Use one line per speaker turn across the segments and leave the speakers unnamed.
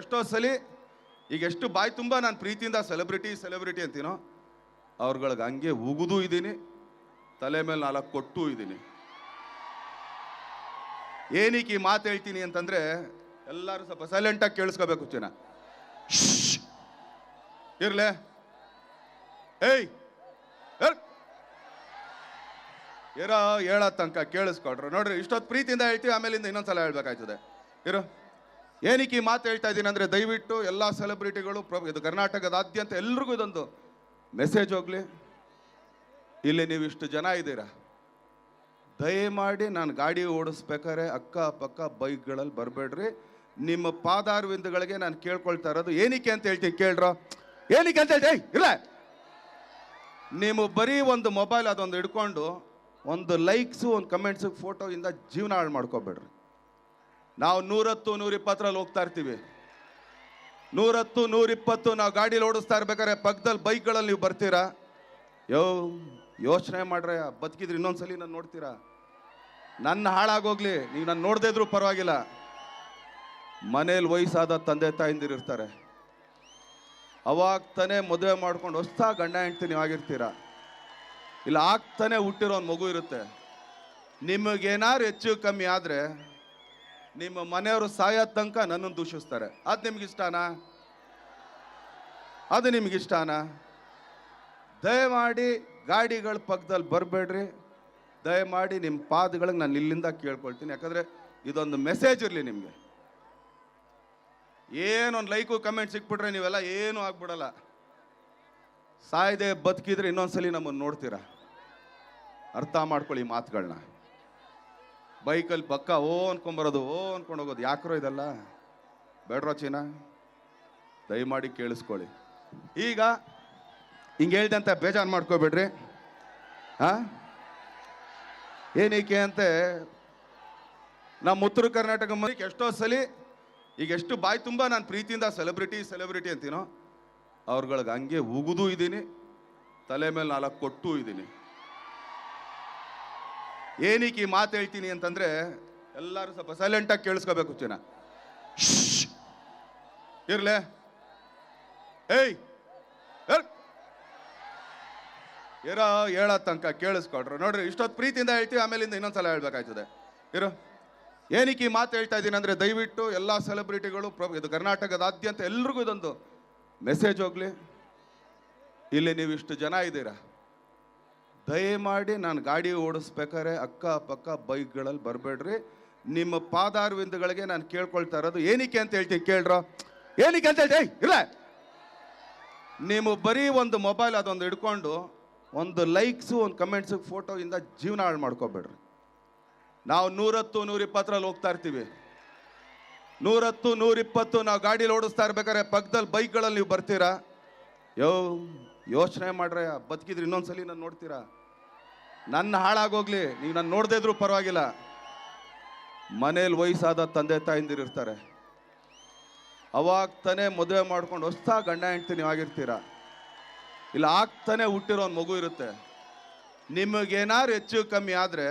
ಎಷ್ಟೋ ಸಲಿ ಈಗ ಎಷ್ಟು ಬಾಯಿ ತುಂಬ ನಾನು ಪ್ರೀತಿಯಿಂದ ಸೆಲೆಬ್ರಿಟಿ ಸೆಲೆಬ್ರಿಟಿ ಅಂತೀನೋ, ಅವ್ರುಗಳಿಗೆ ಹಂಗೆ ಉಗಿದೂ ಇದ್ದೀನಿ, ತಲೆ ಮೇಲೆ ನಾಲ್ಕು ಕೊಟ್ಟು ಇದ್ದೀನಿ. ಏನಕ್ಕೆ ಈ ಮಾತು ಹೇಳ್ತೀನಿ ಅಂತಂದ್ರೆ ಎಲ್ಲರೂ ಸ್ವಲ್ಪ ಸೈಲೆಂಟಾಗಿ ಕೇಳಿಸ್ಕೋಬೇಕು ಚಿನ್ನ ಇರ್ಲೆ. ಏಯ್! ಇರೋ ಹೇಳೋ ತನಕ ಕೇಳಿಸ್ಕೊಡ್ರು ನೋಡ್ರಿ ಇಷ್ಟೊತ್ತು ಪ್ರೀತಿಯಿಂದ ಹೇಳ್ತೀವಿ, ಆಮೇಲಿಂದ ಇನ್ನೊಂದ್ಸಲ ಹೇಳ್ಬೇಕಾಯ್ತದೆ. ಇರು. ಏನಕ್ಕೆ ಈ ಮಾತು ಹೇಳ್ತಾ ಇದ್ದೀನಿ ಅಂದರೆ ದಯವಿಟ್ಟು ಎಲ್ಲ ಸೆಲೆಬ್ರಿಟಿಗಳು ಪ್ರ ಇದು ಕರ್ನಾಟಕದಾದ್ಯಂತ ಎಲ್ರಿಗೂ ಇದೊಂದು ಮೆಸೇಜ್ ಹೋಗಲಿ. ಇಲ್ಲಿ ನೀವು ಇಷ್ಟು ಜನ ಇದ್ದೀರಾ? ದಯಮಾಡಿ ನಾನು ಗಾಡಿ ಓಡಿಸ್ಬೇಕಾದ್ರೆ ಅಕ್ಕಪಕ್ಕ ಬೈಕ್ಗಳಲ್ಲಿ ಬರಬೇಡ್ರಿ. ನಿಮ್ಮ ಪಾದಾರ್ವಿಂದಗಳಿಗೆ ನಾನು ಕೇಳ್ಕೊಳ್ತಾ ಇರೋದು ಏನಕ್ಕೆ ಅಂತ ಹೇಳ್ತೀನಿ ಕೇಳ್ರೋ? ಏನಕ್ಕೆ ಅಂತ ಹೇಳ್ತೀನಿ ಇಲ್ಲ. ನೀವು ಬರೀ ಒಂದು ಮೊಬೈಲ್ ಅದೊಂದು ಹಿಡ್ಕೊಂಡು ಒಂದು ಲೈಕ್ಸು ಒಂದು ಕಮೆಂಟ್ಸು ಫೋಟೋಯಿಂದ ಜೀವನ ಹಾಳು ಮಾಡ್ಕೋಬೇಡ್ರಿ. ನಾವು ನೂರತ್ತು, ನೂರಿಪ್ಪತ್ತರಲ್ಲಿ ಹೋಗ್ತಾ ಇರ್ತೀವಿ. ನೂರತ್ತು, ನೂರಿಪ್ಪತ್ತು ನಾವು ಗಾಡೀಲಿ ಓಡಿಸ್ತಾ ಇರ್ಬೇಕಾದ್ರೆ ಪಕ್ಕದಲ್ಲಿ ಬೈಕ್ಗಳಲ್ಲಿ ನೀವು ಬರ್ತೀರಾ? ಯೋ, ಯೋಚನೆ ಮಾಡ್ರೆ ಬದುಕಿದ್ರೆ ಇನ್ನೊಂದ್ಸಲಿ ನಾನು ನೋಡ್ತೀರಾ? ನನ್ನ ಹಾಳಾಗೋಗ್ಲಿ, ನೀವು ನಾನು ನೋಡದೇ ಇದ್ರೂ ಪರವಾಗಿಲ್ಲ. ಮನೇಲಿ ವಯಸ್ಸಾದ ತಂದೆ ತಾಯಿಂದಿರು ಇರ್ತಾರೆ. ಅವಾಗ ತಾನೇ ಮದುವೆ ಮಾಡ್ಕೊಂಡು ಹೊಸ್ತಾ ಗಂಡ ಹೆಂಡ್ತಿ ನೀವು ಆಗಿರ್ತೀರಾ? ಇಲ್ಲ ಆಗ್ತಾನೆ ಹುಟ್ಟಿರೋ ಒಂದು ಮಗು ಇರುತ್ತೆ. ನಿಮಗೇನಾದ್ರು ಹೆಚ್ಚು ಕಮ್ಮಿ ಆದರೆ ನಿಮ್ಮ ಮನೆಯವರು ಸಾಯೋ ತನಕ ನನ್ನನ್ನು ದೂಷಿಸ್ತಾರೆ. ಅದು ನಿಮ್ಗಿಷ್ಟನಾ ಅದು ನಿಮ್ಗಿಷ್ಟನಾ ದಯಮಾಡಿ ಗಾಡಿಗಳ ಪಕ್ಕದಲ್ಲಿ ಬರಬೇಡ್ರಿ. ದಯಮಾಡಿ ನಿಮ್ಮ ಪಾದಗಳಿಗೆ ನಾನು ಇಲ್ಲಿಂದ ಕೇಳ್ಕೊಳ್ತೀನಿ. ಯಾಕಂದರೆ ಇದೊಂದು ಮೆಸೇಜ್ ಇರಲಿ ನಿಮಗೆ. ಏನೊಂದು ಲೈಕು ಕಮೆಂಟ್ ಸಿಕ್ಬಿಟ್ರೆ ನೀವೆಲ್ಲ ಏನೂ ಆಗ್ಬಿಡಲ್ಲ. ಸಾಯದೆ ಬದುಕಿದ್ರೆ ಇನ್ನೊಂದ್ಸಲಿ ನಮ್ಮನ್ನು ನೋಡ್ತೀರಾ? ಅರ್ಥ ಮಾಡ್ಕೊಳ್ಳಿ ಮಾತುಗಳನ್ನ. ಬೈಕಲ್ಲಿ ಪಕ್ಕ ಓ ಅನ್ಕೊಂಬರೋದು, ಓ ಅನ್ಕೊಂಡು ಹೋಗೋದು. ಯಾಕ್ರೋ ಇದೆಲ್ಲ? ಬೇಡ್ರೋ ಚೀನಾ? ದಯಮಾಡಿ ಕೇಳಿಸ್ಕೊಳ್ಳಿ. ಈಗ ಹಿಂಗೆ ಹೇಳ್ದಂತ ಬೇಜಾರು ಮಾಡ್ಕೋಬೇಡ್ರಿ. ಹಾಂ? ಏನಕ್ಕೆ ಅಂತೆ? ನಮ್ಮ ಉತ್ತರ ಕರ್ನಾಟಕ ಮಂದಿಗೆ ಎಷ್ಟೋ ಸಲ, ಈಗ ಎಷ್ಟು ಬಾಯಿ ತುಂಬ ನಾನು ಪ್ರೀತಿಯಿಂದ ಸೆಲೆಬ್ರಿಟಿ ಸೆಲೆಬ್ರಿಟಿ ಅಂತೀನೋ, ಅವ್ರುಗಳಿಗೆ ಹಂಗೆ ಉಗಿದೂ ಇದ್ದೀನಿ, ತಲೆ ಮೇಲೆ ನಾಲ್ಕು ಕೊಟ್ಟೂ ಇದ್ದೀನಿ. ಏನಕ್ಕೆ ಈ ಮಾತು ಹೇಳ್ತೀನಿ ಅಂತಂದ್ರೆ ಎಲ್ಲರೂ ಸ್ವಲ್ಪ ಸೈಲೆಂಟಾಗಿ ಕೇಳಿಸ್ಕೋಬೇಕು ಜನ ಇರ್ಲೆ. ಏಯ್. ಇರೋ ಹೇಳೋ ತನಕ ಕೇಳಿಸ್ಕೊಡ್ರು ನೋಡ್ರಿ ಇಷ್ಟೊತ್ತು ಪ್ರೀತಿಯಿಂದ ಹೇಳ್ತೀವಿ, ಆಮೇಲಿಂದ ಇನ್ನೊಂದ್ಸಲ ಹೇಳ್ಬೇಕಾಯ್ತದೆ. ಇರೋ. ಏನಕ್ಕೆ ಈ ಮಾತು ಹೇಳ್ತಾ ಇದ್ದೀನಿ ಅಂದರೆ ದಯವಿಟ್ಟು ಎಲ್ಲ ಸೆಲೆಬ್ರಿಟಿಗಳು ಪ್ರ, ಇದು ಕರ್ನಾಟಕದಾದ್ಯಂತ ಎಲ್ರಿಗೂ ಇದೊಂದು ಮೆಸೇಜ್ ಹೋಗಲಿ. ಇಲ್ಲಿ ನೀವು ಇಷ್ಟು ಜನ ಇದ್ದೀರಾ? ದಯಮಾಡಿ ನಾನು ಗಾಡಿ ಓಡಿಸ್ಬೇಕಾದ್ರೆ ಅಕ್ಕಪಕ್ಕ ಬೈಕ್ಗಳಲ್ಲಿ ಬರಬೇಡ್ರಿ. ನಿಮ್ಮ ಪಾದಾರ್ವಿಂದಗಳಿಗೆ ನಾನು ಕೇಳ್ಕೊಳ್ತಾ ಇರೋದು ಏನಕ್ಕೆ ಅಂತ ಹೇಳ್ತೀನಿ ಕೇಳ್ರ? ಏನಕ್ಕೆ ಅಂತ ಹೇಳ್ತೀನಿ ಇಲ್ಲ ನೀವು ಬರೀ ಒಂದು ಮೊಬೈಲ್ ಅದೊಂದು ಹಿಡ್ಕೊಂಡು ಒಂದು ಲೈಕ್ಸು, ಒಂದು ಕಮೆಂಟ್ಸು, ಫೋಟೋಯಿಂದ ಜೀವನ ಹಾಳು ಮಾಡ್ಕೋಬೇಡ್ರಿ. ನಾವು ನೂರತ್ತು, ನೂರಿಪ್ಪತ್ತರಲ್ಲಿ ಹೋಗ್ತಾ ಇರ್ತೀವಿ. ನೂರತ್ತು, ನೂರಿಪ್ಪತ್ತು ನಾವು ಗಾಡಿಲಿ ಓಡಿಸ್ತಾ ಇರ್ಬೇಕಾದ್ರೆ ಪಕ್ಕದಲ್ಲಿ ಬೈಕ್ಗಳಲ್ಲಿ ನೀವು ಬರ್ತೀರಾ? ಯೋ ಯೋಚನೆ ಮಾಡ್ರೆ ಬದುಕಿದ್ರೆ ಇನ್ನೊಂದ್ಸಲಿ ನಾನು ನೋಡ್ತೀರಾ? ನನ್ನ ಹಾಳಾಗೋಗ್ಲಿ, ನೀವು ನಾನು ನೋಡದೇ ಇದ್ರೂ ಪರವಾಗಿಲ್ಲ. ಮನೇಲಿ ವಯಸ್ಸಾದ ತಂದೆ ತಾಯಿಂದಿರು ಇರ್ತಾರೆ. ಅವಾಗ ತಾನೇ ಮದುವೆ ಮಾಡ್ಕೊಂಡು ಹೊಸ್ತಾ ಗಂಡ ಹೆಂಡ್ತಿ ನೀವು ಆಗಿರ್ತೀರಾ? ಇಲ್ಲ ಆಗ್ತಾನೆ ಹುಟ್ಟಿರೋ ಒಂದು ಮಗು ಇರುತ್ತೆ. ನಿಮಗೇನಾರು ಹೆಚ್ಚು ಕಮ್ಮಿ ಆದರೆ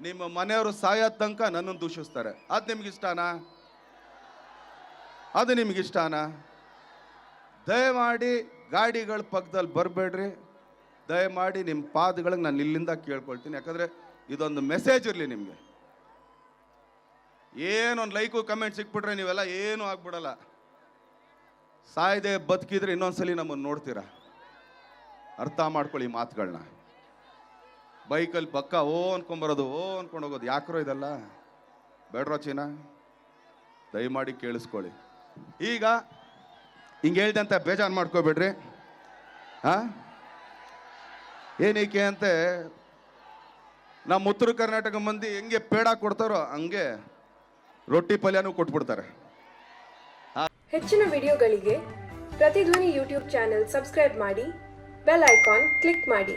ನಿಮ್ಮ ಮನೆಯವರು ಸಾಯೋ ತನಕ ನನ್ನನ್ನು ದೂಷಿಸ್ತಾರೆ. ಅದು ನಿಮ್ಗಿಷ್ಟನಾ? ಅದು ನಿಮ್ಗಿಷ್ಟನಾ? ದಯಮಾಡಿ ಗಾಡಿಗಳ ಪಕ್ಕದಲ್ಲಿ ಬರಬೇಡ್ರಿ. ದಯಮಾಡಿ ನಿಮ್ಮ ಪಾದಗಳಿಗೆ ನಾನು ಇಲ್ಲಿಂದ ಕೇಳ್ಕೊಳ್ತೀನಿ. ಯಾಕಂದರೆ ಇದೊಂದು ಮೆಸೇಜ್ ಇರಲಿ ನಿಮಗೆ. ಏನೊಂದು ಲೈಕು ಕಮೆಂಟ್ ಸಿಕ್ಬಿಟ್ರೆ ನೀವೆಲ್ಲ ಏನೂ ಆಗ್ಬಿಡಲ್ಲ. ಸಾಯ್ದೆ ಬದುಕಿದ್ರೆ ಇನ್ನೊಂದ್ಸಲಿ ನಮ್ಮನ್ನು ನೋಡ್ತೀರಾ? ಅರ್ಥ ಮಾಡ್ಕೊಳ್ಳಿ ಮಾತುಗಳನ್ನ ಬೈಕಲ್ಲಿ ಪಕ್ಕ ಓ ಅನ್ಕೊಂಬರೋದು, ಓ ಅನ್ಕೊಂಡು ಹೋಗೋದು ಯಾಕ್ರೋ ಇದೆಲ್ಲ? ಬೇಡ್ರೋ ಚೀನಾ? ದಯಮಾಡಿ ಕೇಳಿಸ್ಕೊಳ್ಳಿ. ಈಗ ಹಿಂಗೆ ಹೇಳ್ದಂತ ಬೇಜಾರು ಮಾಡ್ಕೋಬೇಡ್ರಿ. ಹಾ ಏನಕ್ಕೆ ಅಂತೆ, ನಮ್ಮ ಉತ್ತರ ಕರ್ನಾಟಕ ಮಂದಿ ಹೆಂಗೆ ಪೇಡ ಕೊಡ್ತಾರೋ ಹಂಗೆ ರೊಟ್ಟಿ ಪಲ್ಯನೂ ಕೊಟ್ಬಿಡ್ತಾರೆ.
ಹೆಚ್ಚಿನ ವಿಡಿಯೋಗಳಿಗೆ ಪ್ರತಿಧ್ವನಿ ಯೂಟ್ಯೂಬ್ ಚಾನೆಲ್ ಸಬ್ಸ್ಕ್ರೈಬ್ ಮಾಡಿ, ಬೆಲ್ ಐಕಾನ್ ಕ್ಲಿಕ್ ಮಾಡಿ.